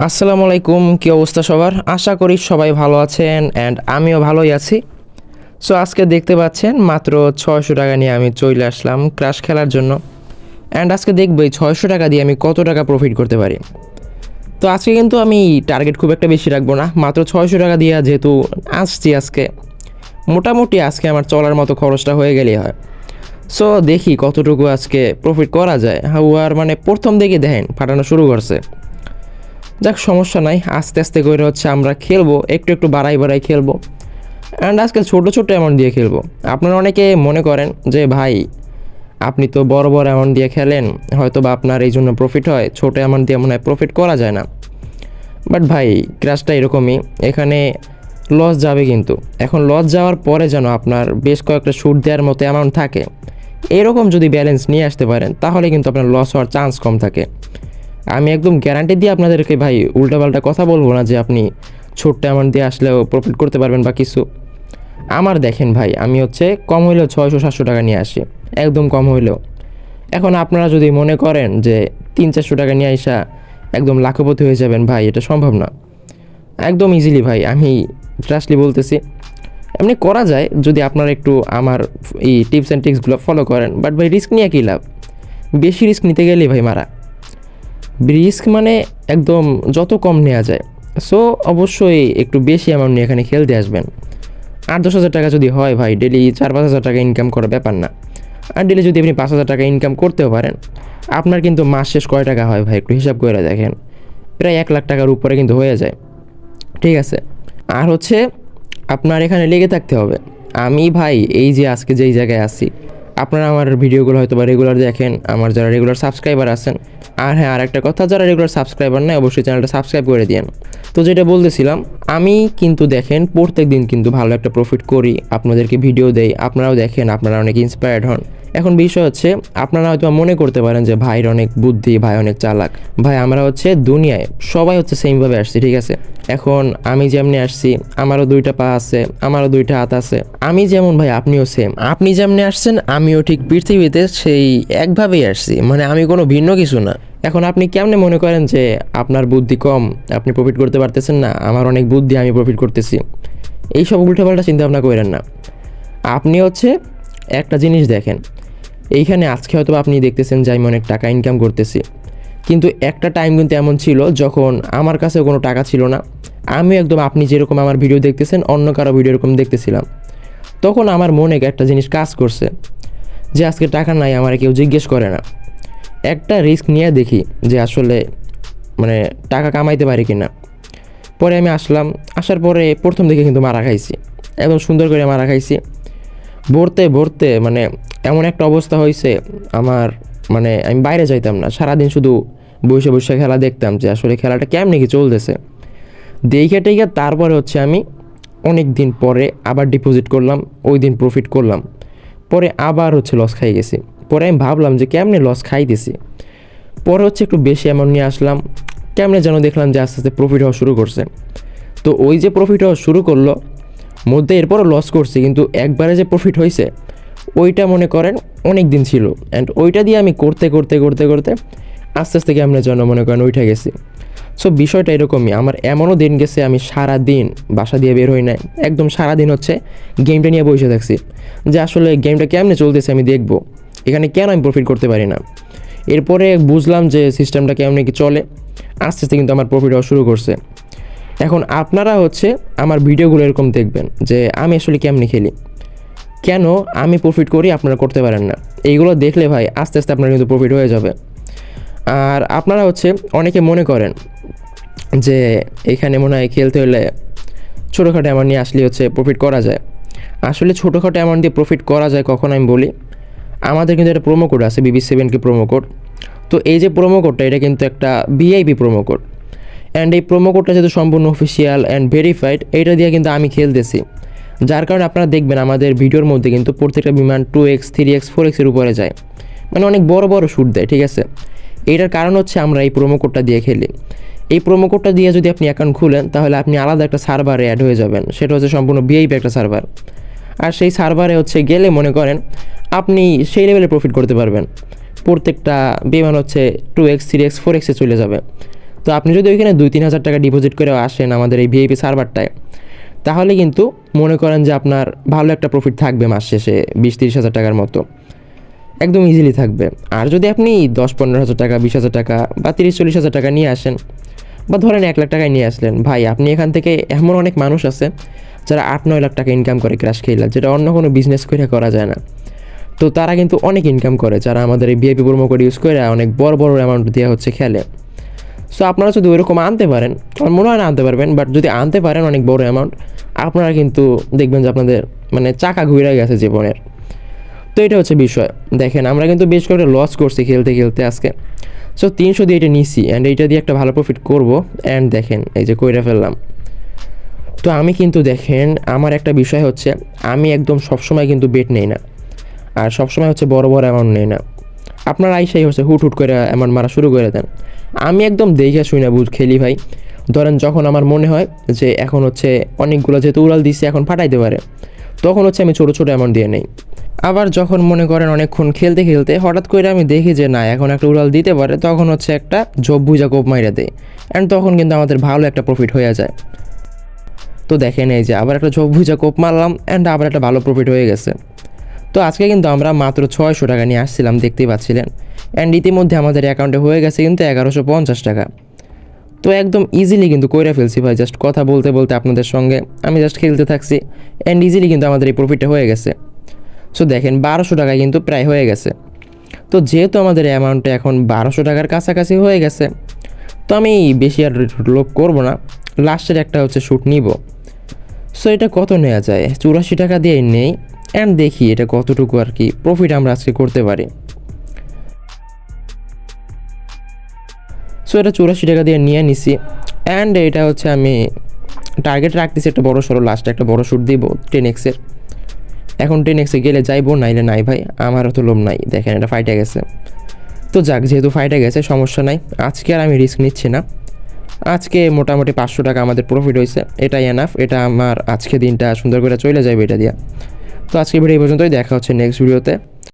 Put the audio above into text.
আসসালামু আলাইকুম, কী অবস্থা সবার? আশা করি সবাই ভালো আছেন অ্যান্ড আমিও ভালোই আছি। সো আজকে দেখতে পাচ্ছেন মাত্র ছয়শো টাকা নিয়ে আমি চলে আসলাম ক্রাশ খেলার জন্য। অ্যান্ড আজকে দেখব এই ছয়শো টাকা দিয়ে আমি কত টাকা প্রফিট করতে পারি। তো আজকে কিন্তু আমি টার্গেট খুব একটা বেশি রাখব না, মাত্র ছয়শো টাকা দিয়ে যেহেতু আসছি আজকে, মোটামুটি আজকে আমার চলার মতো খরচটা হয়ে গেলেই হয়। সো দেখি কতটুকু আজকে প্রফিট করা যায়। হাউয়ার মানে প্রথম দিকে দেখেন, ফাটানো শুরু করছে। যাক, সমস্যা নাই। আস্তে আস্তে করে হচ্ছে আমরা খেলব, একটু একটু বাড়াই বাড়াই খেলব। অ্যান্ড আজকে ছোটো ছোটো অ্যামাউন্ট দিয়ে খেলব। আপনারা অনেকে মনে করেন যে, ভাই, আপনি তো বড় বড় অ্যামাউন্ট দিয়ে খেলেন হয়তো বা আপনার এই জন্য প্রফিট হয়, ছোটো অ্যামাউন্ট দিয়ে মনে হয় প্রফিট করা যায় না। বাট ভাই ক্রাশটা এরকমই। এখানে লস যাবে কিন্তু। এখন লস যাওয়ার পরে যেন আপনার বেশ কয়েকটা সুট দেওয়ার মতো অ্যামাউন্ট থাকে। এরকম যদি ব্যালেন্স নিয়ে আসতে পারেন, তাহলে কিন্তু আপনার লস হওয়ার চান্স কম থাকে। আমি একদম গ্যারান্টি দিয়ে আপনাদেরকে ভাই উল্টাপাল্টা কথা বলব না যে আপনি ছোট্ট অ্যামাউন্ট দিয়ে আসলেও প্রফিট করতে পারবেন বা কিছু। আমার দেখেন ভাই, আমি হচ্ছে কম হইলেও ছয়শো, সাতশো টাকা নিয়ে আসি। একদম কম হইলেও। এখন আপনারা যদি মনে করেন যে তিন, চারশো টাকা নিয়ে আসা একদম লাখপতি হয়ে যাবেন, ভাই, এটা সম্ভব না। একদম ইজিলি ভাই, আমি ট্রাস্টলি বলতেছি। এমনি করা যায় যদি আপনারা একটু আমার এই টিপস অ্যান্ড ট্রিক্সগুলো ফলো করেন বাট ভাই রিস্ক নিয়ে কী লাভ? বেশি রিস্ক নিতে গেলেই ভাই মারা। রিস্ক মানে একদম যত কম নেওয়া যায়। সো অবশ্যই একটু বেশি অ্যামাউন্ট নিয়ে এখানে খেলতে আসবেন। আট দশ হাজার টাকা যদি হয় ভাই ডেলি চার পাঁচ হাজার টাকা ইনকাম করার ব্যাপার না। আর ডেলি যদি আপনি পাঁচ হাজার টাকা ইনকাম করতেও পারেন, আপনার কিন্তু মাস শেষ কয় টাকা হয় ভাই, একটু হিসাব করে দেখেন। প্রায় এক লাখ টাকার উপরে কিন্তু হয়ে যায়। ঠিক আছে? আর হচ্ছে, আপনার এখানে লেগে থাকতে হবে। আমি ভাই, এই যে আজকে যেই জায়গায় আছি আপনারা আমার ভিডিওগুলো হয়তো বা রেগুলার দেখেন, আমার যারা রেগুলার সাবস্ক্রাইবার আছেন, আর হ্যাঁ আর একটা কথা, যারা রেগুলার সাবস্ক্রাইবার নেয় অবশ্যই চ্যানেলটা সাবস্ক্রাইব করে দিন তো যেটা বলতেছিলাম, আমি কিন্তু দেখেন প্রত্যেক দিন কিন্তু ভালো একটা প্রফিট করি, আপনাদেরকে ভিডিও দেই, আপনারাও দেখেন, আপনারা অনেক ইন্সপায়ার্ড হন। এখন বিষয় হচ্ছে, আপনারা হয়তো মনে করতে পারেন যে ভাইয়ের অনেক বুদ্ধি, ভাই অনেক চালাক। ভাই, আমরা হচ্ছে দুনিয়ায় সবাই হচ্ছে সেমভাবে আসছি, ঠিক আছে? এখন আমি যেমনি আসছি, আমারও দুইটা পা আছে, আমারও দুইটা হাত আছে। আমি যেমন ভাই, আপনিও সেম আপনি যেমনি আসছেন, আমিও ঠিক পৃথিবীতে সেই একভাবেই আসছি। মানে আমি কোনো ভিন্ন কিছু না। এখন আপনি কেমনে মনে করেন যে আপনার বুদ্ধি কম? আপনি প্রফিট করতে পারতেছেন না, আমার অনেক বুদ্ধি, আমি প্রফিট করতেছি। এইসব উল্টোপাল্টা চিন্তা ভাবনা করেন না। আপনি হচ্ছে একটা জিনিস দেখেন এইখানে আজকে হয়তো আপনি দেখতেছেন যে আমি অনেক টাকা ইনকাম করতেছি। কিন্তু একটা টাইম কিন্তু এমন ছিল যখন আমার কাছে কোনো টাকা ছিল না। আমি একদম আপনি যেরকম আমার ভিডিও দেখতেছেন, অন্য কারও ভিডিও এরকম দেখতেছিলাম। তখন আমার মনে একটা জিনিস কাজ করছে যে আজকে টাকা নাই, আমার কেউ জিজ্ঞেস করে না। একটা রিস্ক নিয়ে দেখি যে আসলে মানে টাকা কামাইতে পারি কি না পরে আমি আসলাম, আসার পরে প্রথম দিকে কিন্তু মারা খাইছি। একদম সুন্দর করে মারা খাইছি। ভরতে ভরতে মানে এমন একটা অবস্থা হয়েছে, আমার মানে আমি বাইরে যাইতাম না, সারাদিন শুধু বসে বসে খেলা দেখতাম যে আসলে খেলাটা কেমনি কি চলতেছে। দেখে টেকে তারপরে হচ্ছে আমি অনেক দিন পরে আবার ডিপোজিট করলাম, ওই দিন প্রফিট করলাম। পরে আবার হচ্ছে লস খাই গেছি। পরে আমি ভাবলাম যে কেমনে লস খাইতেছি। পরে হচ্ছে একটু বেশি অ্যামাউন্ট নিয়ে আসলাম, কেমনে যেন দেখলাম যে আস্তে আস্তে প্রফিট হওয়া শুরু করছে। তো ওই যে প্রফিট হওয়া শুরু করল, মধ্যে এরপরও লস করছে, কিন্তু একবারে যে প্রফিট হয়েছে ওইটা মনে করেন অনেক দিন ছিল। অ্যান্ড ওইটা দিয়ে আমি করতে করতে করতে করতে আস্তে আস্তে কেমনে যেন মনে করেন ওইটা গেছি। সো বিষয়টা এরকমই। আমার এমনও দিন গেছে, আমি সারা দিন বাসা দিয়ে বের হই নাই। একদম সারা দিন হচ্ছে গেমটা নিয়ে বসে থাকছি। যে আসলে গেমটা কেমনে চলতেছে আমি দেখব। এখানে কেন আমি প্রফিট করতে পারি না? এরপরে বুঝলাম যে সিস্টেমটা কেমনে কি চলে। আস্তে আস্তে কিন্তু আমার প্রফিট হওয়া শুরু করছে। এখন আপনারা হচ্ছে আমার ভিডিওগুলো এরকম দেখবেন যে আমি আসলে কেমনে খেলি। কেন আমি প্রফিট করি আপনারা করতে পারেন না? এইগুলো দেখলে ভাই আস্তে আস্তে আপনার কিন্তু প্রফিট হয়ে যাবে। আর আপনারা হচ্ছে অনেকে মনে করেন যে এখানে মনে হয় খেলতে হলে ছোটোখাটো অ্যামাউন্ট নিয়ে আসলে হচ্ছে প্রফিট করা যায়। আসলে ছোটোখাটো অ্যামাউন্ট দিয়ে প্রফিট করা যায় কখন আমি বলি। আমাদের কিন্তু একটা প্রোমো কোড আছে বিবি সেভেন কি প্রোমো কোড তো এই যে প্রোমো কোডটা এটা কিন্তু একটা ভিআইপি প্রোমো কোড অ্যান্ড এই প্রোমো কোডটা যেহেতু সম্পূর্ণ অফিসিয়াল অ্যান্ড ভেরিফাইড এইটা দিয়ে কিন্তু আমি খেলতেছি। যার কারণে আপনারা দেখবেন আমাদের ভিডিওর মধ্যে কিন্তু প্রত্যেকটা বিমান two x three x four এক্সের উপরে যায়। মানে অনেক বড় বড় শ্যুট দেয়, ঠিক আছে? এটার কারণ হচ্ছে আমরা এই প্রোমো কোডটা দিয়ে খেলি। এই প্রোমো কোডটা দিয়ে যদি আপনি অ্যাকাউন্ট খুলেন, তাহলে আপনি আলাদা একটা সার্ভারে অ্যাড হয়ে যাবেন। সেটা হচ্ছে সম্পূর্ণ ভিআইপি একটা সার্ভার আর সেই সার্ভারে হচ্ছে গেলে মনে করেন, আপনি সেই লেভেলে প্রফিট করতে পারবেন। প্রত্যেকটা বিমান হচ্ছে two x three x four এক্সে চলে যাবে। তো আপনি যদি ওইখানে দুই, তিন হাজার টাকা ডিপোজিট করে আসেন আমাদের এই ভিআইপি সার্ভারটায় তাহলে কিন্তু মনে করেন যে আপনার ভালো একটা প্রফিট থাকবে মাস শেষে বিশ, তিরিশ হাজার টাকার মতো। একদম ইজিলি থাকবে। আর যদি আপনি দশ, পনেরো হাজার টাকা, বিশ হাজার টাকা বা তিরিশ, চল্লিশ হাজার টাকা নিয়ে আসেন বা ধরেন এক লাখ টাকায় নিয়ে আসলেন, ভাই আপনি এখান থেকে এমন অনেক মানুষ আছে যারা আট, নয় লাখ টাকা ইনকাম করে ক্রাশ খেলা যেটা অন্য কোনো বিজনেস করে করা যায় না। তো তারা কিন্তু অনেক ইনকাম করে, যারা আমাদের এই বিআইপি প্রোমো কোড ইউজ করে অনেক বড় বড় অ্যামাউন্ট দেওয়া হচ্ছে খেলে। সো আপনারা যদি ওইরকম আনতে পারেন, আমার মনে হয় না আনতে পারবেন বাট যদি আনতে পারেন অনেক বড় অ্যামাউন্ট আপনারা কিন্তু দেখবেন যে আপনাদের মানে চাকা ঘুরে গেছে জীবনের। তো এটা হচ্ছে বিষয়। দেখেন, আমরা কিন্তু বেশ কয়েকটা লস করছি খেলতে খেলতে আজকে। সো তিনশো দিয়ে এটা নিছি অ্যান্ড এইটা দিয়ে একটা ভালো প্রফিট করব। অ্যান্ড দেখেন, এই যে কইরা ফেললাম। তো আমি কিন্তু দেখেন, আমার একটা বিষয় হচ্ছে, আমি একদম সবসময় কিন্তু বেট নেই না। আর সবসময় হচ্ছে বড় বড় অ্যামাউন্ট নেই না। আপনার আইসাই হচ্ছে হুট হুট করে অ্যামাউন্ট মারা শুরু করে দেন। আমি একদম দেখে শুই না বুঝ খেলি ভাই। ধরেন যখন আমার মনে হয় যে এখন হচ্ছে অনেকগুলো যেহেতু উড়াল দিচ্ছে এখন ফাটাইতে পারে, তখন হচ্ছে আমি ছোটো ছোটো অ্যামাউন্ট দিয়ে নেই। আবার যখন মনে করেন অনেকক্ষণ খেলতে খেলতে হঠাৎ করে আমি দেখি যে না, এখন একটা উড়াল দিতে পারে, তখন হচ্ছে একটা জব বুঝা কোপ মাইরা দেয়। অ্যান্ড তখন কিন্তু আমাদের ভালো একটা প্রফিট হয়ে যায়। তো দেখেন এই যে আবার একটা ঝোপ ভুজা কোপ মারলাম অ্যান্ড আবার একটা ভালো প্রফিট হয়ে গেছে। তো আজকে কিন্তু আমরা মাত্র ছয়শো টাকা নিয়ে আসছিলাম, দেখতেই পাচ্ছিলেন। অ্যান্ড ইতিমধ্যে আমাদের অ্যাকাউন্টে হয়ে গেছে কিন্তু এগারোশো পঞ্চাশ টাকা। তো একদম ইজিলি কিন্তু কইরা ফেলছি ভাই জাস্ট কথা বলতে বলতে আপনাদের সঙ্গে। আমি জাস্ট খেলতে থাকছি অ্যান্ড ইজিলি কিন্তু আমাদের এই প্রফিটটা হয়ে গেছে। সো দেখেন, বারোশো টাকা কিন্তু প্রায় হয়ে গেছে। তো যেহেতু আমাদের অ্যামাউন্টটা এখন বারোশো টাকার কাছাকাছি হয়ে গেছে, তো আমি বেশি আর লোক করব না। লাস্টের একটা হচ্ছে শ্যুট নিব। সো এটা কত নেওয়া যায়? চুরাশি টাকা দিয়ে নেই। অ্যান্ড দেখি এটা কতটুকু আর কি প্রফিট আমরা আজকে করতে পারি। সো এটা চুরাশি টাকা দিয়ে নিয়ে নিছি। অ্যান্ড এটা হচ্ছে আমি টার্গেট রাখতেছি একটা বড় সড়ো লাস্টে একটা বড় শ্যুট দিব টেন এক্সের এখন টেন এক্সে গেলে যাইবো, নাইলে নাই ভাই আমারও তো লোম নাই। দেখেন এটা ফাইটে গেছে। তো যাক, যেহেতু ফাইটে গেছে, সমস্যা নাই। আজকে আর আমি রিস্ক নিচ্ছি না। আজকে মোটামুটি পাঁচশো টাকা আমাদের প্রফিট হয়েছে। এটাই এনাফ এটা আমার আজকে দিনটা সুন্দর করে চলে যাবে এটা দিয়া। তো আজকে ভিডিও এই পর্যন্তই দেখা হচ্ছে নেক্সট ভিডিওতে